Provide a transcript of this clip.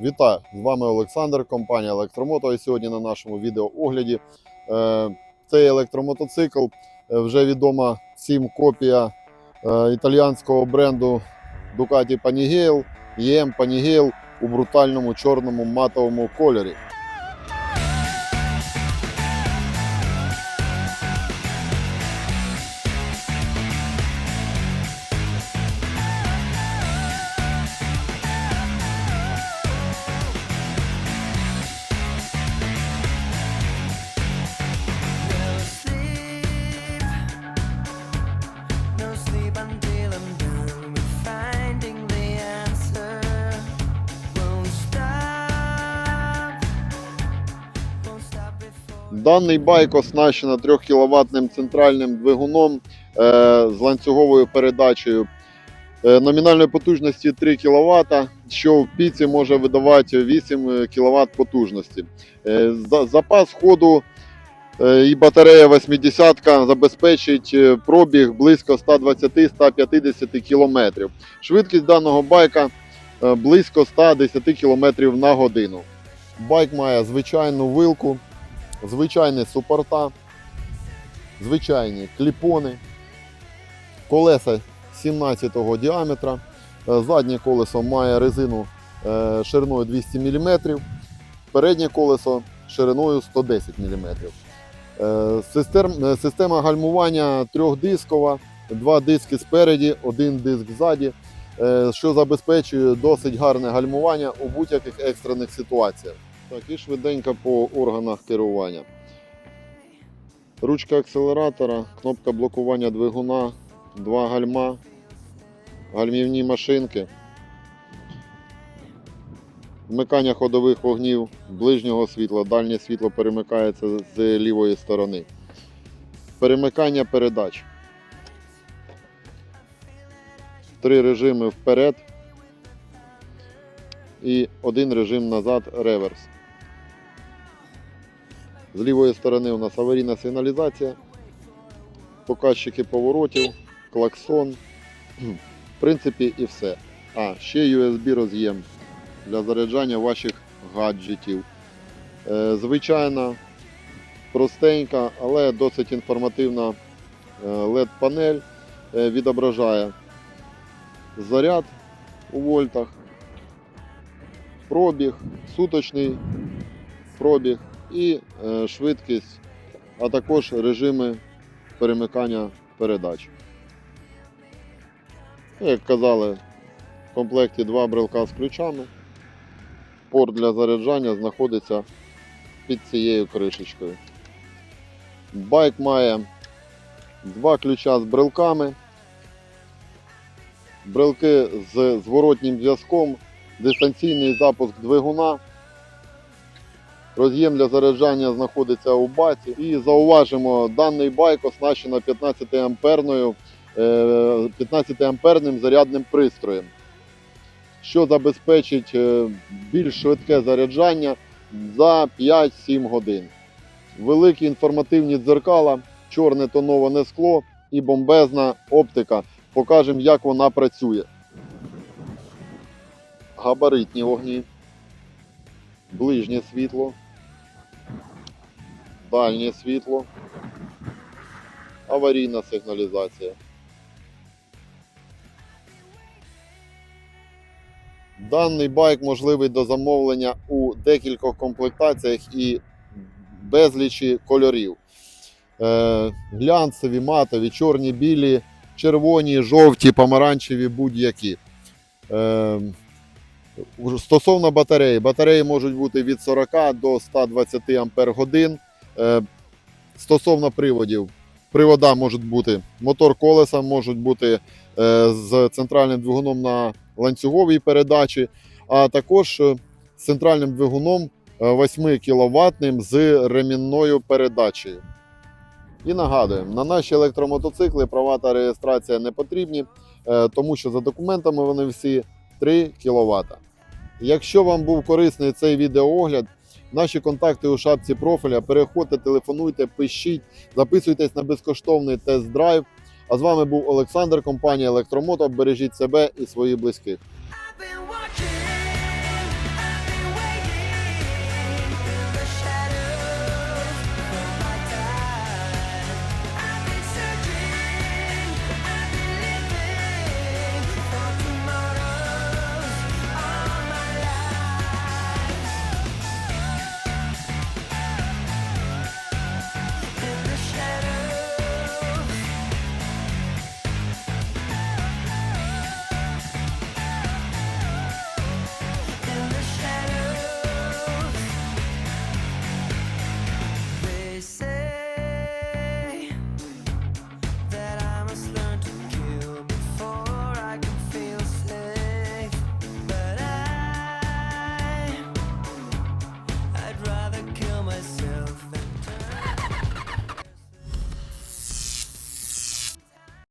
Вітаю! З вами Олександр, компанія Електромото. І сьогодні на нашому відеоогляді е, цей електромотоцикл е, вже відома всім копія е, італіянського бренду Ducati Panigale, EM Panigale у брутальному чорному матовому кольорі. Даний байк оснащено 3 кВт центральним двигуном е, з ланцюговою передачею е, номінальної потужності 3 кВт, що в піці може видавати 8 кВт потужності. Е, за- запас ходу е, і батарея 80 забезпечить е, пробіг близько 120-150 км. Швидкість даного байка е, близько 110 км на годину. Байк має звичайну вилку звичайні супорта, звичайні кліпони, колеса 17-го діаметра. Е, Заднє колесо має резину е, шириною 200 мм, переднє колесо шириною 110 мм. Е, систем- Система гальмування трьохдискова, два диски спереді, один диск ззаді, що забезпечує досить гарне гальмування у будь-яких екстрених ситуаціях. Так, і швиденько по органах керування. Ручка акселератора, кнопка блокування двигуна, два гальма, гальмівні машинки, вмикання ходових вогнів, ближнього світла, дальнє світло перемикається з лівої сторони. Перемикання передач. Три режими вперед і один режим назад реверс. З лівої сторони у нас аварійна сигналізація, показчики поворотів, клаксон. В принципі, і все. А, ще USB роз'єм для заряджання ваших гаджетів. Е, Звичайна, простенька, але досить інформативна LED-панель е, відображає заряд у вольтах, пробіг, суточний пробіг і е, швидкість, а також режими перемикання передач. Ну, Як казали, в комплекті два брелка з ключами. Порт для заряджання знаходиться під цією кришечкою. Байк має два ключа з брелками, брелки з зворотнім зв'язком, дистанційний запуск двигуна. Роз'єм для заряджання знаходиться у баці. І зауважимо, даний байк оснащено 15 амперною 15 амперним зарядним пристроєм, що забезпечить е, більш швидке заряджання за 5-7 годин. Великі інформативні дзеркала, чорне тоноване скло і бомбезна оптика. Покажемо, як вона працює. Габаритні вогні, ближнє світло, дальнє світло, аварійна сигналізація. Даний байк можливий до замовлення у декількох комплектаціях і безлічі кольорів. Е, глянцеві, матові, чорні, білі, червоні, жовті, помаранчеві, будь-які. Е, Стосовно батареї, батареї можуть бути від 40 до 120 ампер годин. Е, Стосовно приводів, привода можуть бути мотор колеса, можуть бути е, з центральним двигуном на ланцюговій передачі, а також е, з центральним двигуном 8 кВт з ремінною передачею. І нагадуємо, на наші електромотоцикли права та реєстрація не потрібні, тому що за документами вони всі 3 кВт. Якщо вам був корисний цей відеоогляд, наші контакти у шапці профіля. Переходьте, телефонуйте, пишіть, записуйтесь на безкоштовний тест-драйв. А з вами був Олександр, компанія Електромото. Бережіть себе і своїх близьких.